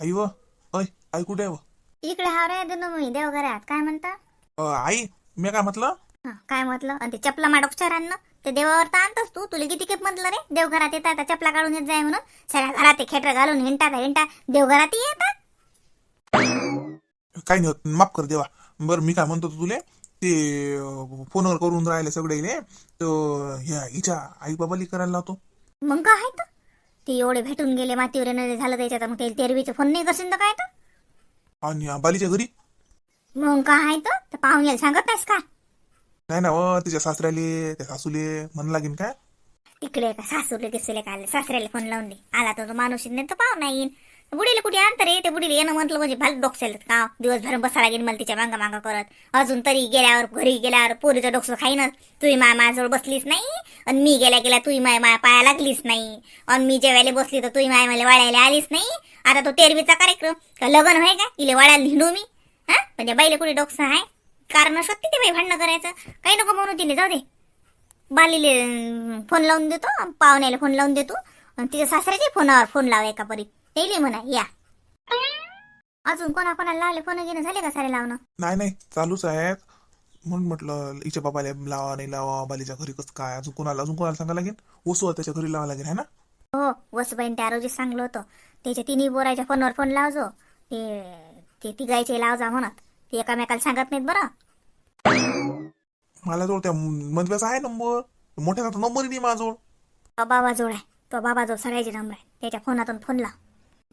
आई व? अय आई कुठे आहे व? इकडे हा रे दोन मी देवघरात काय म्हणता? अ, आई मी काय म्हटलं? हं, काय म्हटलं? आणि ते चपला माडोक्षर आणणं ते देवावर तर आणतोस तू. तुला किती खेप म्हटलं रे? देवघरात येतात आता चपला काढून येत जाय म्हणून. सगळ्या घरात ते खेटर घालून हिंटा हिंटा देवघरात येतात. काही नाही होत. माफ कर देवा. बरं मी काय म्हणतो होतो तुले ते अ, फोनवर करून राहिले सगळे इले. तो ह्या हिच्या आई बाबाली करायला लावतो. मग काय तर? ते एवढे भेटून गेले मातीवर येणं झालं त्याच्यात मग ते तेरवीचे फोन नाही करशील तर काय तर? आणि बालीच्या घरी? मग काय आहे तर? ते पाहुण्याला सांगत नाहीस का? नाही ना व तिच्या सासऱ्याले त्या सासूले म्हण लागेन काय? तिकडे का सासूले किसूले काय सासऱ्याला फोन लावून दे. आला तर तो माणूस नाही तर पाहू नाही येईन. बुडीला कुठे आणतं रे? ते बुडीला येणं म्हटलं म्हणजे भाल डोक्सेल का दिवसभर बसा लागेल मला तिच्या मांगा मांगा करत. अजून तरी गेल्यावर घरी गेल्यावर पोरीचं डोकसं खाईनच. तुम्ही माया माझ्याजवळ बसलीच नाही. आणि मी गेल्या गेल्या तुम्ही माय माया पाया लागलीच नाही. आणि मी जेवायला बसली तर तुम्ही माय मला वाळायला आलीच नाही. आता तो तेरवीचा कार्यक्रम. का लग्न होय का? इले वाळायला हिंडू मी. हा? म्हणजे बाईला कुठे डोकसं आहे? कारण शोधते ते बाई भांडणं करायचं. काही नको म्हणू तिने जाऊ दे. बालीले फोन लावून देतो. पाहुण्याला फोन लावून देतो. आणि तिच्या सासऱ्याच्या फोनावर फोन लाव एका परी येईल म्हणा या. अजून कोणा कोणाला लावले? फोन घेणं झाले का सारे लावणं? नाही नाही चालूच आहेत. म्हणून म्हटलं हिच्या बाबाला लावा नाही लावा बालीच्या घरी कसं काय? अजून कोणाला अजून कोणाला सांगा लागेल? ओसू त्याच्या घरी लावा लागेल है ना? हो वसुबाईन त्या रोजी सांगलं होतं. त्याच्या तिन्ही बोराच्या फोनवर फोन लावजो. ते ते तिघायचे लाव जा म्हणत. ते एकामेकाला सांगत नाहीत बरं. मला जवळ त्या मधव्याचा आहे नंबर. मोठ्याचा तर नंबरही नाही माझ्याजवळ. तो बाबाजवळ आहे. तो बाबाजवळ सगळ्याचे नंबर आहे. त्याच्या फोनातून फोन लाव.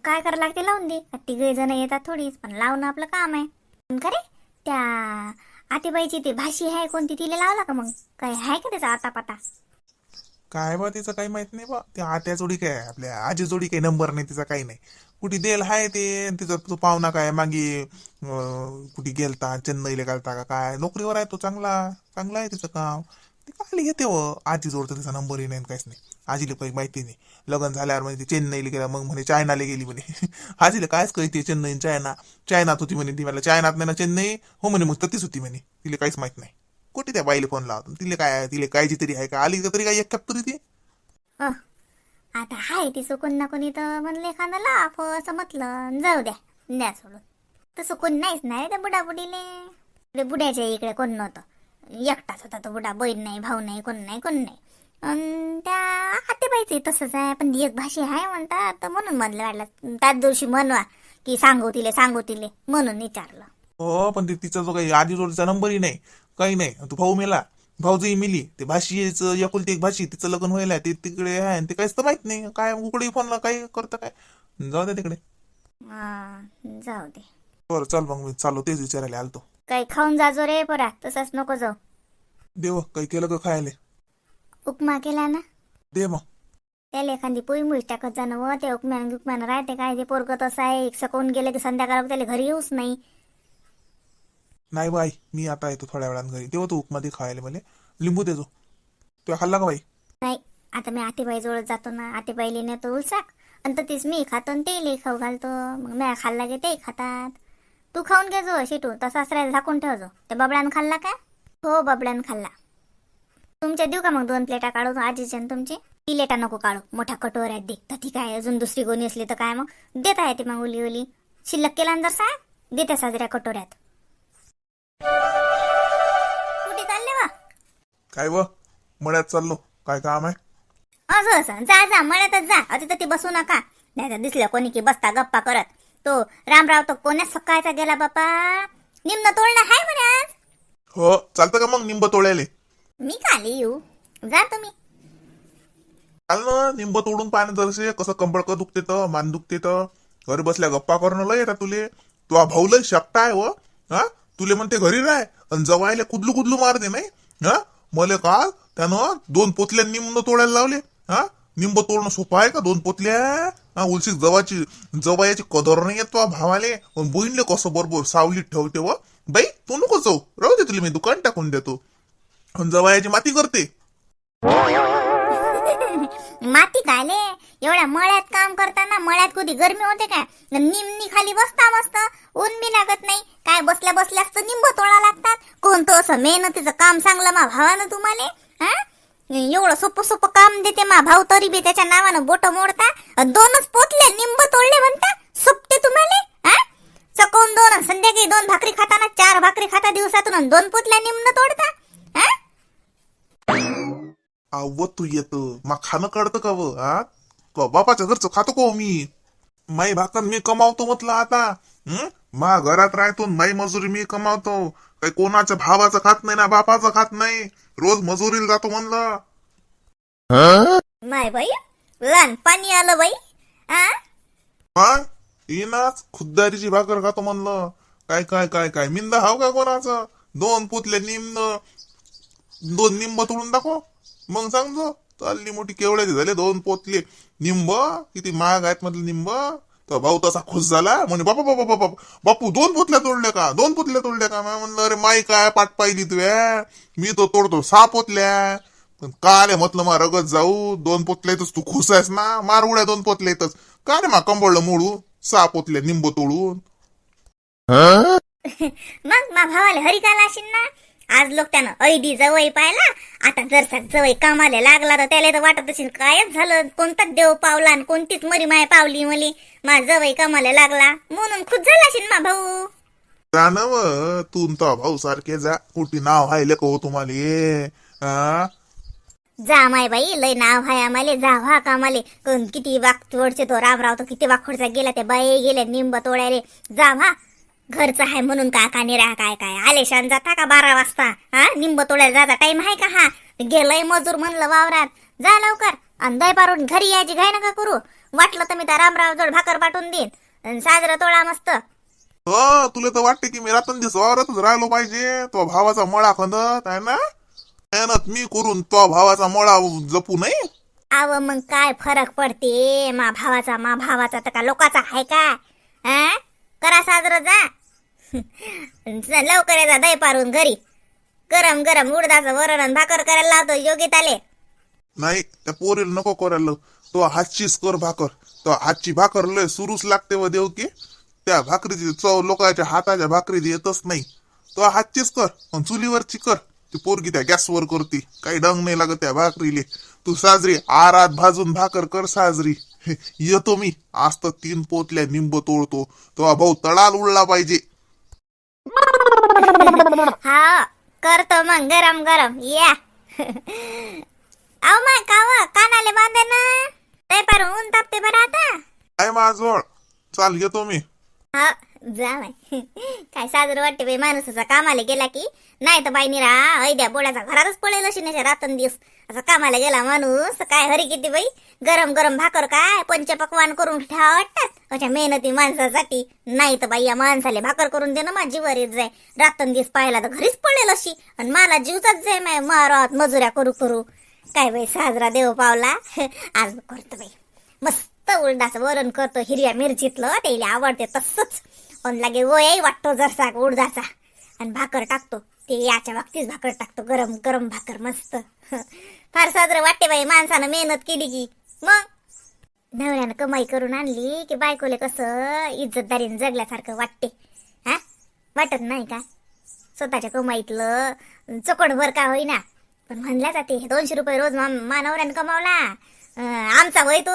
काय करायला लागते? लावून दे. तिघे जण येतात थोडीच पण लावणं आपलं काम आहे. पण खरे त्या आतेबाईची ते भाषी आहे कोणती तिला लावला का मग? काय आहे का त्याचा आता पता काय बा तिचं काही माहीत नाही बा. त्या आत्या जोडी काय आपल्या आजी जोडी काही नंबर नाही तिचा काही नाही. कुठे देल हाय ते तिचा तो पाहुणा काय? मागे अं, कुठे गेलता? चेन्नईला घालता का काय? नोकरीवर आहे तो चांगला चांगला आहे तिचं काम. ते काय घेते व? आजी जोडतं तिचा नंबरही नाही आणि काहीच नाही. आजीला काही माहिती नाही. लग्न झाल्यावर म्हणजे ती चेन्नईला गेला मग म्हणे चायनाला गेली म्हणे. आजीला कायच कळते चेन्नई चायना. चायनात होती म्हणे ती मला चायनात नाही ना चेन्नई. हो म्हणे मग ततीच होती म्हणे. तिला काहीच माहीत नाही. कुठे त्या बाईला फोन लावतो? तिला काय तिला काळजी तरी आहे का? आली तरी काय एक तरी ती. आता हाय ती कोण ना कोणी तर म्हणले एखादं लाफ असं म्हटलं जाऊ द्या द्या सोडून. तसं कोण नाहीच नाही त्या बुडाबुडीले. ते बुड्याच्या इकडे कोण नव्हतं. एकटाच होता तो बुडा बहीण नाही भाऊ नाही कोण नाही कोण नाही. अन त्या आतेबाईचं तसंच आहे पण एक भाषी आहे म्हणतात तर म्हणून म्हणलं वाटलं त्याच दिवशी म्हणवा की सांगू तिले सांगू तिले म्हणून विचारलं. हो पण ते तिचा जो काही आधी जोडीचा नंबरही नाही काही नाही. तो भाऊ मेला भाऊजही मिली ते भाषीचं एकुलती एक भाषी तिचं लग्न व्हायला ते तिकडे आहे आणि ते काहीच तर माहीत नाही काय उकडे फोनला काय करतं काय? जाऊ दे तिकडे. हा, जाऊ दे. बरं चल मग मी चाललो तेच विचारायला आलतो. काही खाऊन जाजो रे परा तसंच नको जाऊ. देव काही केलं का खायला? उपमा केला ना? दे मग. त्याला एखादी पोळी मुळी टाकत जाणं व ते उपम्यानं गुपम्यानं राहते काय ते पोरग तसं आहे सकवून गेलं की संध्याकाळ त्याला घरी येऊच नाही. नाही बाई मी आता येतो थोड्या वेळात घरी. तेव्हा तू उपमा दे खायला मला. लिंबू देतो तू. खाल्ला का बाई? नाही आता मी आतेबाई जवळ जातो ना. आतेबाईले नेतो उलसाक. आणि तर तीच मी खातो आणि तेले खाऊ घालतो. मग मी खाल्ला की ते खातात. तू खाऊन घे जो शिटू तसा सासऱ्याला झाकून ठेवजो ते बबड्यानं खाल्ला का? हो बबड्यानं खाल्ला. तुमच्या देऊ का मग दोन प्लेटा काढू आजीच्या तुमची? प्लेटा नको काढू. मोठ्या कटोऱ्यात दे तर ठीक आहे अजून दुसरी गोणी असली तर काय मग? देता येते मग उली उली. शिल्लक केला जर सा देते साजऱ्या कटोऱ्यात. कुठे चालले वा? काय व? मळ्यात चाललो. काय काम आहे? असं असं. जा जा म्हणतच जा. अति तर बसू नका. नाही तर दिसलं कोणी की बसता गप्पा करत. तो रामराव तो कोण्याच सकाळचा गेला बापा? निम्न तोडणं हाय म्हणे आज. हो चालतं का मग निंब तोडायले मी खाली येऊ? जा तुम्ही. चाल ना निंब तोडून पाहणं जरसे कसं कंबळक दुखते तर मान दुखते तर. घरी बसल्या गप्पा करणं लय येतात तुले. तू भाऊ लय शकता आहे व. हा? तुले म्हणते घरी राह आणि जवायला कुदलू कुदलू मारते नाही. हा? मले का त्यानं दोन पोतल्या निंब तोडायला लावले. हा? निंब तोडणं सोपं आहे का दोन पोतल्या? हा उलशी जवाची जवायाची कदर नाही येत भावाले. पण बहिणले कसं बरोबर सावलीत ठेवते व. बाई तू नको जाऊ. राहू दे तुला मी दुकान टाकून देतो. जवायाची माती करते. माती काले एवढ्या मळ्यात काम करताना मळ्यात कधी गरमी होते काय? निमनी खाली बसता मस्त ऊन बी लागत नाही. काय बसल्या बसल्यास तर निंब तोडा लागतात. कोणतं असं मेहनतीचं काम सांगलं मा भावानं तुम्हाला? एवढं सोपं सोपं काम देते मा भाऊ तरी बी त्याच्या नावानं बोट मोडता. दोनच पोतले निंब तोडले म्हणता. सोपते तुम्हाला? हा? चकवून दोन संध्याकाळी दोन भाकरी खाताना चार भाकरी खाता दिवसातून दोन पोतल्या निम्न तोडता. अव तू येत. मग खाणं कळतं का व? हा बापाच्या घरचं खातो का हो मी? माई भाकर मी कमावतो म्हटलं आता? मा घरात राहतो माई मजुरी मी कमावतो. काही कोणाच्या भावाचं खात नाही ना बापाचं खात नाही. रोज मजुरीला जातो म्हणलं. माय बाई लहान पाणी आलं बाई. हा येणार खुद्दारीची भाकर खातो म्हणलं. काय काय काय काय? मिंद हाव का कोणाचं? दोन पुतले निम्न. दोन निंब तोडून दाखव. मग सांगतो चालली मोठी केवळ्याचे झाले दोन पोतले. निंब किती महाग आहेत म्हटलं निंब. तर भाऊ तसा खुश झाला म्हणे बापा बापा बापा बापू दोन पुतल्या तोडल्या का? दोन पुतल्या तोडल्या का? मी म्हणलं अरे माई काय पाठ पाहिली तू मी तो तोडतो सहा पोतल्या. पण का रे म्हटलं मा रगत जाऊ दोन पोतल्या येतच तू खुश आहेस ना? मार उड्या दोन पोतल्या येतच का रे मा कंबळलं मोडू सहा पोतल्या निंब तोडून. मग मा भावाला हरिकाला असेल ना? आज लोक त्यानं ऐदी जवळ पाहिला. आता जरसा जवळ कामाला लागला तर त्याला तर वाटत असेल कायच झालं. कोणताच देव पावला आणि कोणतीच मरी माय पावली मली. मा जवळ कामाला लागला. म्हणून खुश झाला असेल मा भाऊ. जा ना व तू तो भाऊ सारखे जा. कुठे नाव हायले का हो तुम्हाला. जा माय बाई लय नाव हाय आम्हाला. जा व्हा कामाले. कोण किती वाकडचे तो रामराव तो किती वाकडचा गेला त्या बाई गेले निंब तोडायले. जा व्हा. घरचं आहे म्हणून का का निरा काय काय? आलेशान जाता का बारा वाजता? हा? निंब तोडायला जाता टाइम आहे का हा? गेलंय मजूर म्हणलं वावरात. जा लवकर. आणि दय पारून घरी यायची घाय नका करू. वाटलं तर मी त्या रामराव जवळ भाकर पाठवून देईन. आणि साजरं तोडा मस्त. हो तुला तर वाटते की मी रातन दिवस वावरातच राहिलो पाहिजे. तो भावाचा मळा खंदत आहे ना? मेहनत मी करून तो भावाचा मळा जपू नाही आव मग काय फरक पडते? मा भावाचा मा भावाचा तर का लोकाचा आहे का? हा करा साजरं जा, लवकर ये दही पारून घरी. गरम गरम उडदाचं वरण आणि भाकर करायला लावतो योगित आले नाही त्या पोरीला नको करायला तो हातचीच कर भाकर. तो हातची भाकर लय सुरूच लागते व देव की. त्या भाकरीची चव लोकांच्या हाताच्या भाकरीत येतच नाही. तो हातचीच कर पण चुलीवरची कर. ती पोरगी त्या गॅसवर करती. काही डंग नाही लागत त्या भाकरीले. तू साजरी आरात भाजून भाकर कर साजरी. येतो मी. आज तर तीन पोतल्या निंब तोडतो. तो भाऊ तडाल उडला पाहिजे. हा करतो मग गरम गरम. या अहो मग काव कानाले बांधे ना. दही पारून ऊन तापते बरं आता. काय माझवळ चाल येतो मी. हा जा बाई. काय साजरं वाटते बाई माणसाचा कामाला गेला की? नाही तर बाई निरा ऐद्या बोळ्याचा घरातच पळेल अशी नाही रातन दिवस असं कामाला गेला माणूस काय हरी किती बाई? गरम गरम भाकर काय? पंचपक्वान करून ठेवा वाटतात अशा मेहनती माणसासाठी. नाही तर बाई या माणसाला भाकर करून देणं माझी वर येत जाय रातन दिवस पाहिला तर घरीच पडेल अशी. आणि मला जीवचाच जाय माय मारत मजुऱ्या करू करू. काय बाई साजरा देव पावला. आज करतो बाई. मस्त उडदाचं वरण करतो हिरव्या मिरचीतलं. त्याला आवडते तसंच. पण लागे वय वाटतो जरसा उडदाचा. आणि भाकर टाकतो. ते याच्या बाबतीत भाकर टाकतो. गरम गरम भाकर मस्त. फार साजरं वाटते बाई माणसानं मेहनत केली की. मग? नवऱ्यानं कमाई करून आणली की बायकोले कसं इज्जतदारीनं जगल्यासारखं वाटते हा? वाटत नाही का? स्वतःच्या कमाईतलं चोकडभर का होईना? पण म्हणल्या जाते हे दोनशे रुपये रोज मा नवऱ्यानं कमावला. आमचा वय तो.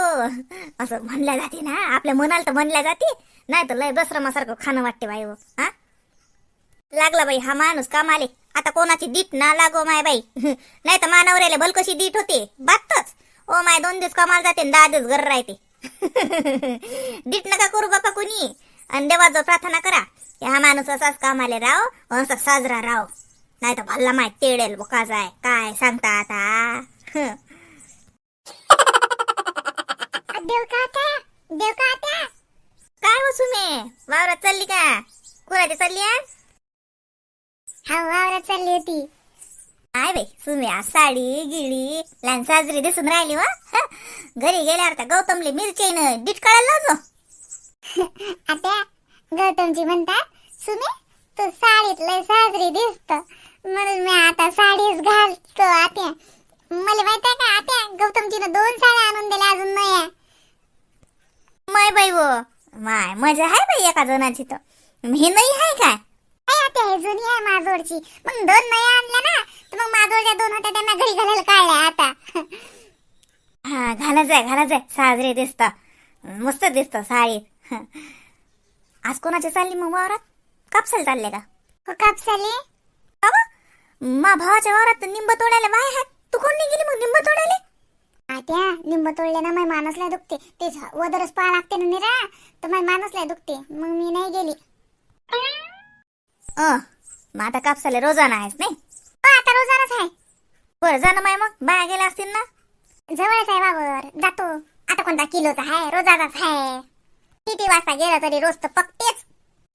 असं म्हणल्या जाते ना आपल्या मनाला तर म्हणल्या जाते. नाही तर लय बसरमासारखं खाणं वाटते बाई हो हा? लागला बाई हा माणूस कामाले. आता कोणाची दीट ना लागो माय बाई. नाही तर मानवऱ्याला भलकशी दीट होते बातच. ओ माय दोन दिवस कामाला जाते दहा दिवस घर राहते. दीट नका करू बापा कुणी. आणि देवाजवळ प्रार्थना करा. की हा माणूस असाच कामाले राव असा साजरा राव नाही तर भल्ला माय तेडेल बोका जाय काय सांगता आता देव देव काय वसू मे वावरात चालली का? कुणाची चालली आज? हा वावरात चालली होती. काय बाई सुमे आज साडी गिळी लहान साजरी दिसून राहिली वा. घरी गेल्यावर त्या गौतमले मिरचीनं डीट काढायला लावलो आता गौतमजी म्हणतात सुने तू साडीत लय साजरी दिसत. म्हणून मी आता साडीच घालतो आत्या. मला माहीत आहे का आत्या गौतमजीनं दोन साड्या आणून दिल्या अजून नाही माय बाई वो माय मजा आहे बाई एका जणाची तर. हे नाही आहे काय? आत्या हे जुनी आहे माजोडची. मग दोन नया आणल्या ना तर मग माजोडच्या दोन होत्या त्यांना घरी घालायला काढल्या आता. हा घाला जाय घाला जाय. साजरे दिसत. मस्त दिसत साडीत आज कोणाचे चालली मग वावरात? कापसाला चालले का? हो कापसाले. मा भावाच्या वावरात निंब तोडायला बाय आहेत तू कोण नाही गेली मग निंब तोडायला? आत्या निंब तोडले ना माझ्या मानसला दुखते. ते झ- वदरच पाहा लागते ना निरा. तर माझ्या मानसला दुखते. मग मी नाही गेली. अ मग आता कापसाला रोजाना आहेस नाही? हो, आता रोजानच आहे. बरं जा ना माय मग बाया गेल्या असतील ना? जवळच आहे बाबर जातो. आता कोणता किलोचा आहे? रोजाचाच आहे. किती वाजता गेलं तरी रोज तर पक्केच.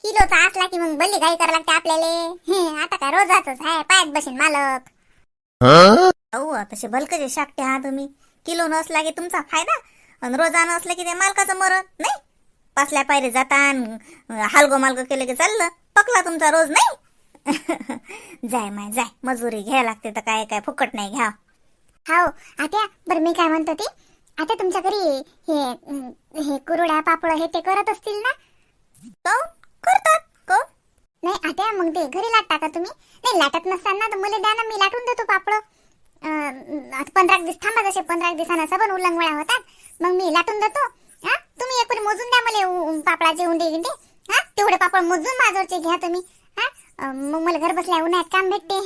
किलोचा असला की मग भल्ली घाई करायला लागते आपल्याला. हे आता काय रोजाच आहे? पायात बसेन मालक. अहो तसे भलकचे शाकटे हा तुम्ही. किलो नसला की तुमचा फायदा. आणि रोजानं असलं की ते मालकाचं मरण नाही? पासल्या पायरे जाता हालगो मालगो केलं की चाललं. पकला तुमचा रोज नाही? जाय माय जाय. मजुरी घ्यायला लागते तर काय काय फुकट नाही घ्या. हो आता बरं मी काय म्हणतो ते आता तुमच्या घरी हे हे कुरड्या पापड हे ते करत असतील ना? काऊन? करतात. काऊन? नाही आता मग ते घरी लाटता का तुम्ही? नाही लाटत नसताना तर मला द्या ना मी लाटून देतो पापड. पंधरा दिवस थांबा जसे पंधरा दिवसांना सबन उल्लंगवळ्या होतात. मग मी लाटून देतो. हा तुम्ही एक मोजून द्या मला पापडाचे उंडे गिंडे हा? तेवढे पापड मोजून माझ्यावरचे घ्या तुम्ही. हा? मग मला घर बसल्या उन्हाळ्यात काम भेटते.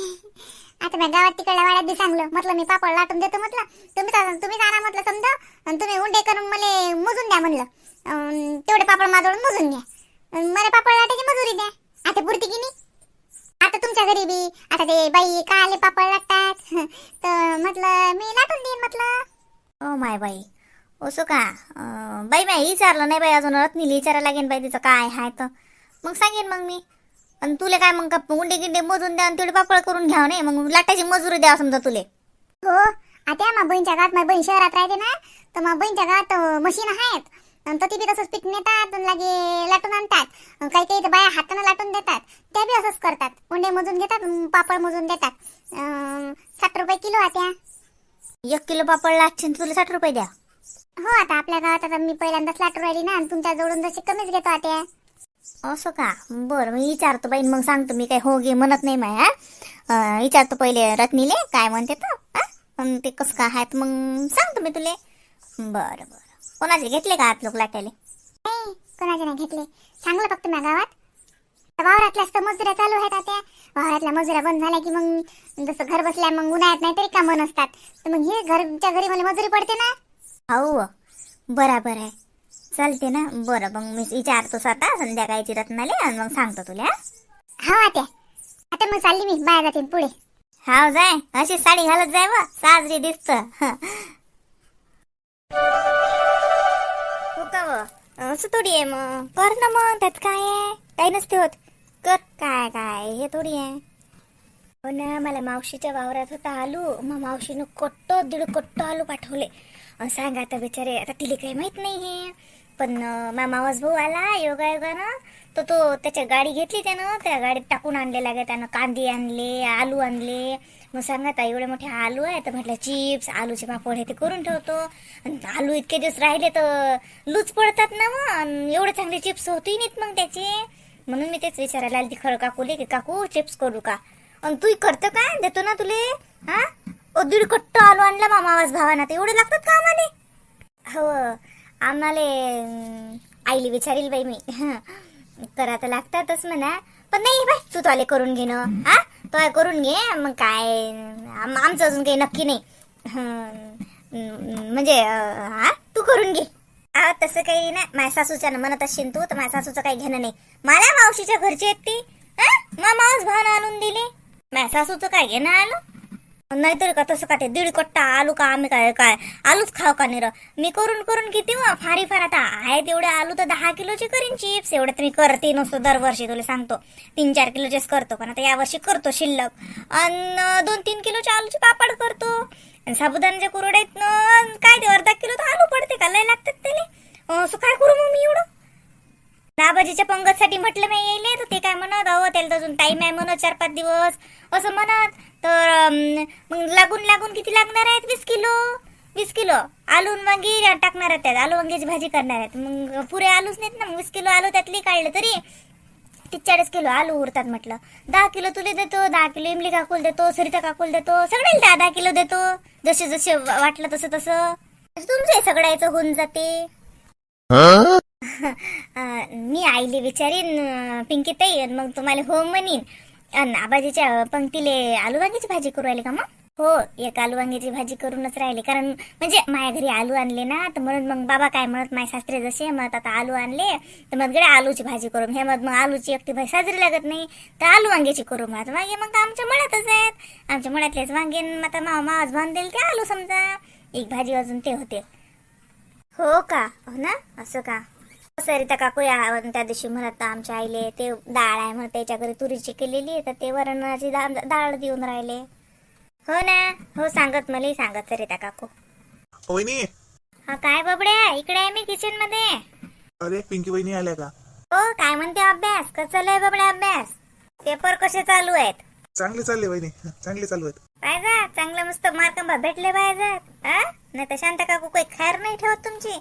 आता मी गावात तिकडल्या वाड्यात बी सांगलं. म्हटलं मी पापड लाटून देतो म्हटलं. तुम्ही तुम्ही जाणार म्हटलं समजा. आणि तुम्ही उंडे करून मला मोजून द्या म्हणलं. तेवढे पापड माझ्यावर मोजून घ्या. मला पापड लाटायची मजुरी द्या. आता पुरती की नाही? आता तुमच्या घरी बी आता ते बाई का आले पापड लाटतात. तर म्हटलं मी लाटून देईन म्हटलं. ओ माय बाई. असं का? बाई बाई विचारलं नाही बाई अजून रत्नीला विचारायला लागेल बाई तिचं काय आहे तर. मग सांगेन मग मी. आणि तुले काय मग का उंडे गिंडे मोजून द्या आणि तेवढे पापड करून घ्या नाही. मग लाटायची मजुरी द्या समजा तुले. हो आता माझ्या बहीणच्या गावात माझी बहीण शहरात राहते ना तर माझ्या बहीणच्या गावात मशीन आहेत. तर ती बी तसंच पीठ नेतात लागे लाटून आणतात. काही काही बाया हातानं लाटून देतात. त्या बी असंच करतात. उंडे मोजून घेतात पापड मोजून देतात. साठ रुपये किलो आत्या एक किलो पापड लागचे तुला साठ रुपये द्या. हो आता आपल्या गावात आता मी पहिल्यांदाच लाटून राहिली ना आणि तुमच्या जवळून जशी कमीच घेतो आत्या. असं का? बरं मी विचारतो बाई मग सांगतो. मी काय हो गे म्हणत नाही माया. विचारतो पहिले रत्नीले काय म्हणते तर ते कसं काय आहेत मग सांगतो मी तुले. बरं बरं. कोणाचे घेतले का आत लोक लाटायले? नाही कोणाचे नाही घेतले. चांगलं फक्त माझ्या गावात. तर वावरातल्याच तर मजुऱ्या चालू आहेत आता वावरातल्या मजुऱ्या बंद झाल्या की मग जसं घर बसल्या मग उन्हाळ्यात नाही तरी कामं नसतात. तर मग हे घरच्या घरी मला मजुरी पडते ना? हो बराबर आहे. चालते ना? बरं मग मी विचारतो स्वतः संध्याकाळची रत्नाले आणि मग सांगतो तुला हा? आत्या. आता मग चालली मी बाया जातील पुढे. हाव जाय. अशी साडी घालत जाय व. साजरी दिसत. हो. का व? असं थोडी आहे मग. कर ना मग त्यात काय आहे? काही नसते होत. कर. काय काय? हे थोडी आहे. हो ना मला मावशीच्या वावरात होता आलू. मग मावशीनं कोट्ट दीड कोट्ट आलू पाठवले. सांगा आता बिचारे आता तिला काही माहीत नाही हे पण अं, भाऊ आला योगा योगानं तर तो त्याच्या गाडी घेतली त्यानं त्या गाडीत टाकून आणले लागे त्यानं कांदे आणले आलू आणले. मग सांगा आता एवढे मोठे आलू आहे तर म्हटलं चिप्स आलूचे पापड हे ते करून ठेवतो. आलू इतके दिवस राहिले तर लूच पडतात ना मग एवढे चांगले चिप्स होती नाहीत मग त्याचे. म्हणून मी तेच विचारायला आली ती खरं काकूले की काकू चिप्स करू का? आणि तू करतो का? देतो ना तुले हा? ओ दीड कट्ट आलू आणला मामा आवाज भावाना. ते एवढे लागतात का आम्हाला हो आम्हाला आईली विचारील बाई मी. करा तर लागतातच म्हणा. पण नाही बाई तू तो करून घेणं हा? तो करून घे. मग काय आमचं अजून काही नक्की नाही. म्हणजे हा? तू करून घे. आ तसं काही नाही. माझ्या सासूच्या म्हणत असशील तू तर माझ्या सासूचं काही घेणं नाही. मला मावशीच्या घरची आहेत ती. हा? मा मावस भावानं आणून दिली. माझ्या सासूचं काय घेणं आलं नाहीतर का तसं का ते दीड कट्टा आलू का आम्ही काय काय? आलूच खाव का निर? मी करून करून किती मग फारी फार आता? आहे तेवढे आलू तर दहा किलोचे करीन चिप्स. एवढे तर मी करते नसतो दरवर्षी तुला सांगतो. तीन चार किलोचेच करतो पण आता यावर्षी करतो शिल्लक. आणि दोन तीन किलोचे आलूचे पापड करतो. आणि साबुदाण्याच्या कुरड्यात काय ते अर्धा किलो तर आलू पडते का? लय लागतात त्याला. असं काय करू मग मी एवढं? दाबाजीच्या पंगतसाठी म्हटलं मी येईल तर ते काय म्हणत अहो त्याला तर अजून टाईम आहे म्हणत चार पाच दिवस. असं म्हणत तर मग लागून लागून किती लागणार आहेत? वीस किलो? वीस किलो. आलू वांगी टाकणार आहेत त्यात. आलू वांग्याची भाजी करणार आहेत. मग पुरे आलूच नाहीत ना. वीस किलो आलू त्यातली काढलं तरी तीस चाळीस किलो आलू उरतात म्हटलं. दहा किलो तुले देतो दहा किलो इमली काकूल देतो सरिता काकूल देतो सगळ्याला दहा दहा किलो देतो. जसे जसे वाटलं तसं तसं. तुमचं सगळ्याचं होऊन जाते. मी आईले विचारीन पिंकी ताई मग तुम्हाला हो म्हणीन. अन आबाजीच्या पंक्तीले आलू वांग्याची भाजी करू राहिली का मग? हो एक आलू वांग्याची भाजी करूनच राहिली. कारण म्हणजे माझ्या घरी आलू आणले ना तर म्हणून मग बाबा काय म्हणत माझे सासरे जसे म्हणत आता आलू आणले तर मग गड्या आलूची भाजी करू. हे मग मग आलूची एकटी भाजी साजरी लागत नाही तर आलू वांग्याची करू म्हणत वांगे मग आमच्या मळ्यातच आहेत. आमच्या मळ्यातलेच वांगे आता मावा मावाच बांधेल ते आलू समजा. एक भाजी अजून ते होते. हो का? हो ना? असं का? सरिता काकू या त्या दिवशी म्हणत आमच्या आईले ते डाळ आहे म्हणत त्याच्या घरी तुरीची केलेली तर ते वरणाची डाळ देऊन राहिले. हो ना? हो सांगत मला सांगत सरिता काकू. वहिनी. हा काय बबड्या? इकडे आहे मी किचनमध्ये. अरे पिंकी वहिनी आल्या का? हो काय म्हणते अभ्यास? कसं चालू बबड्या अभ्यास? पेपर कसे चालू आहेत? चांगले चालले वहिनी चांगले चालू आहेत. पाहिजे चांगलं मस्त मार्क भेटले पाहिजे नाही तर शांत काकू काही खैर नाही ठेवत तुमची.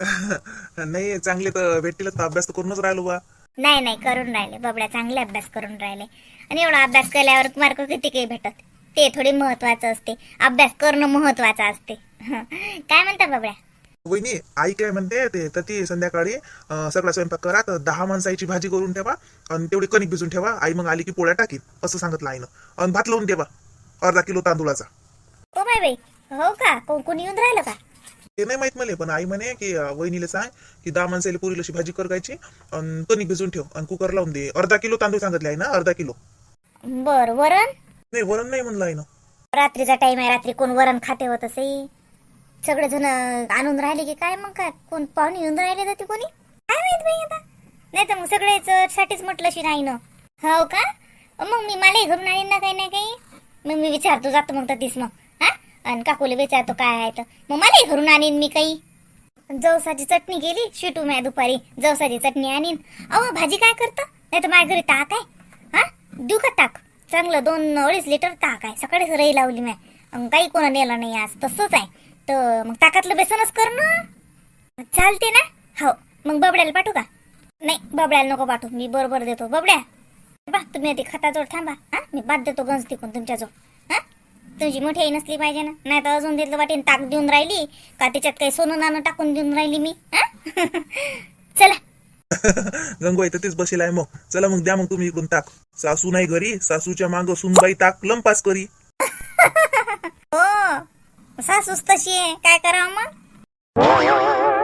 नाही चांगले तर भेटतील तर अभ्यास तर करूनच राहिलो बा. नाही नाही करून राहिले. बबड्या चांगले अभ्यास करून राहिले. आणि एवढा अभ्यास केल्यावर मार्क किती काही भेटत? ते थोडे महत्वाचं असते. अभ्यास करणं महत्वाचं असते. काय म्हणता बबड्या? वहिनी आई काय म्हणते ते तर ती संध्याकाळी अं, सगळा स्वयंपाक करा तर दहा माणसाची भाजी करून ठेवा आणि तेवढी कणिक भिजून ठेवा आई मग आली की पोळ्या टाकीन असं सांगितलं आईनं आणि भात लावून ठेवा अर्धा किलो तांदूळाचा. ओ बाय बाई हो का? कोण कोणी येऊन राहिलं का? ते नाही माहीत मला पण आई म्हणे की वहिनीला सांग की दहा माणसाला पुरीला अशी भाजी करायची आणि कणिक भिजून ठेव आणि कुकर लावून दे. अर्धा किलो तांदूळ सांगितले आहे ना अर्धा किलो. बर वरण? नाही वरण नाही म्हणलं आईनं. रात्रीचा टाइम आहे रात्री कोण वरण खाते होत असे? सगळेजण आणून राहिले की काय मग काय? कोण पाहुणे येऊन राहिले तर ते कोणी? काय माहीत बाई आता? नाही तर मग सगळेच साठीच म्हटलं शी नाही ना हो का? मग मी मलाही घरून आणीन ना काही ना काही. मग मी विचारतो जातो मग तर तीस मग. आणि काकूला विचारतो काय आहे तर. मग मलाही घरून आणीन मी काही. जवसाची चटणी केली शिटू म्या दुपारी. जवसाची चटणी आणीन. अहो भाजी काय करतं? नाही तर माझ्या घरी ताक आहे. हा? देऊ का ताक? चांगलं दोन अडीच लिटर ताक आहे. सकाळीच रही लावली म्या. अन काही कोणा नेलं नाही आज. तसंच आहे. तर मग ताकातलं बेसनच कर ना. चालते ना? हो. मग बबड्याला पाठवू का? नाही बबड्याला नको पाठवू. मी बरोबर देतो. बबड्या. बा तुम्ही ते खताजवळ थांबा. हा? मी बाद देतो गंज तिकून तुमच्याजवळ. तुमची मोठी नसली पाहिजे ना. नाही तर अजून तिथलं वाटेन ताक देऊन राहिली का त्याच्यात काही सोनं नाणं टाकून देऊन राहिली मी हा? चला. गंगूबाई तर तेच बसेल आहे मग. चला मग द्या मग तुम्ही इकडून ताक. सासू नाही घरी सासूच्या माग सुनबाई ताक लंपास करी. हो सासूच तशी आहे. काय करावं मग?